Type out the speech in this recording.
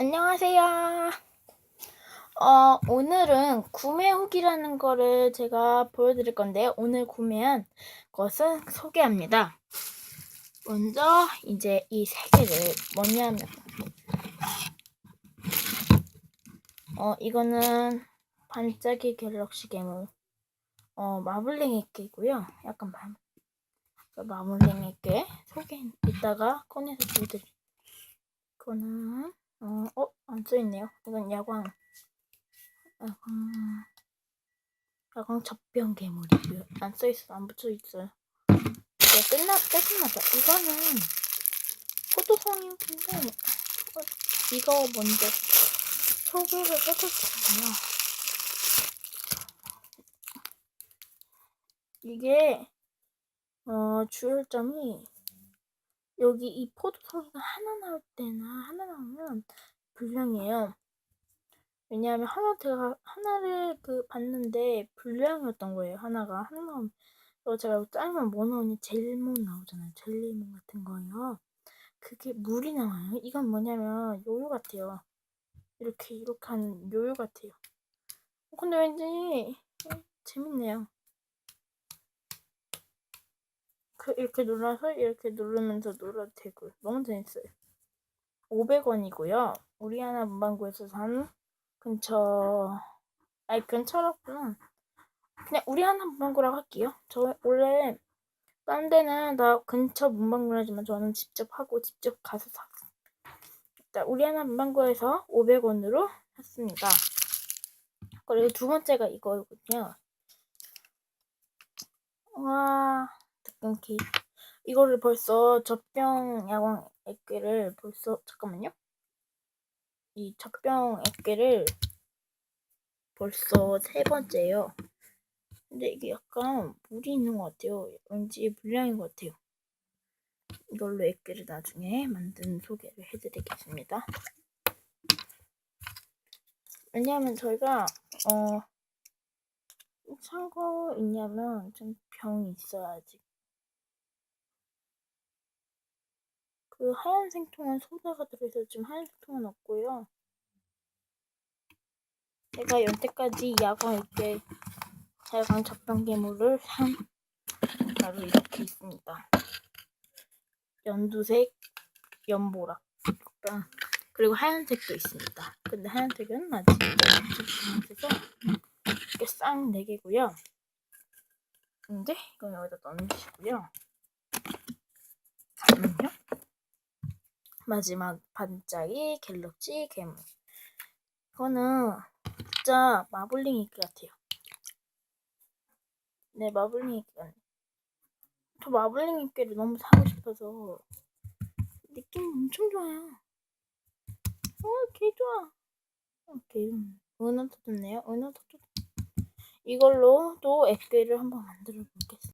안녕하세요. 어, 오늘은 구매 후기라는 거를 제가 보여드릴 건데요. 오늘 구매한 것은 소개합니다. 먼저 이제 이 세 개를 뭐냐면 어, 이거는 반짝이 갤럭시 괴물 어, 마블링이 깨고요. 약간 마, 마블링이 깨 소개 이따가 꺼내서 보여드릴게요. 이거는 어, 어, 안 써있네요. 이건 야광, 야광, 야광 젖병 괴물이고요. 안 써있어, 안 붙여있어요. 이제 끝나, 끝났나봐. 이거는 포도성인데, 어, 이거 먼저 소개를 해줄게요. 이게, 어, 주요점이, 여기 이 포도송이가 하나 나올 때나 하나 나오면 불량이에요. 왜냐하면 하나 제가 하나를 그 봤는데 불량이었던 거예요. 하나가 하나 나오면 제가 짜면 뭐 나오냐 젤몬 나오잖아요. 젤리몬 같은 거예요. 그게 물이 나와요. 이건 뭐냐면 요요 같아요. 이렇게 이렇게 하는 요요 같아요. 근데 왠지 재밌네요. 그 이렇게 눌러서 이렇게 누르면서 눌러도 되고 너무 재밌어요. 500원이고요. 우리 하나 문방구에서 산 근처 아니 근처라구나. 그냥 우리 하나 문방구라고 할게요. 저 원래 딴 데는 다 근처 문방구라지만 저는 직접 하고 직접 가서 샀어요. 일단 우리 하나 문방구에서 500원으로 샀습니다. 그리고 두 번째가 이거거든요. 와. 끊기. 이거를 벌써 젖병 야광 액괴를 벌써 잠깐만요. 이 젖병 액괴를 벌써 세 번째예요. 근데 이게 약간 물이 있는 것 같아요. 왠지 불량인 것 같아요. 이걸로 액괴를 나중에 만든 소개를 해드리겠습니다. 왜냐하면 저희가 어 참고 있냐면 좀 병이 있어야지. 그 하얀색 통은 소다가 들어있어서 지금 하얀색 통은 없고요. 제가 여태까지 야광 있게 야광 잡병괴물을 산 바로 이렇게 있습니다. 연두색, 연보라, 그리고 하얀색도 있습니다. 근데 하얀색은 아직 없어서 이렇게 싹 4개고요. 근데 이건 여기다 넣어주시고요. 마지막 반짝이 갤럭시 괴물. 이거는 진짜 마블링 이끼 같아요. 네, 마블링 같네. 저 마블링 이끼를 너무 사고 싶어서 느낌 엄청 좋아요. 어, 개 좋아. 어, 개 은어 터졌네요. 은어 터졌. 이걸로 또 액괴를 한번 만들어 보겠습니다.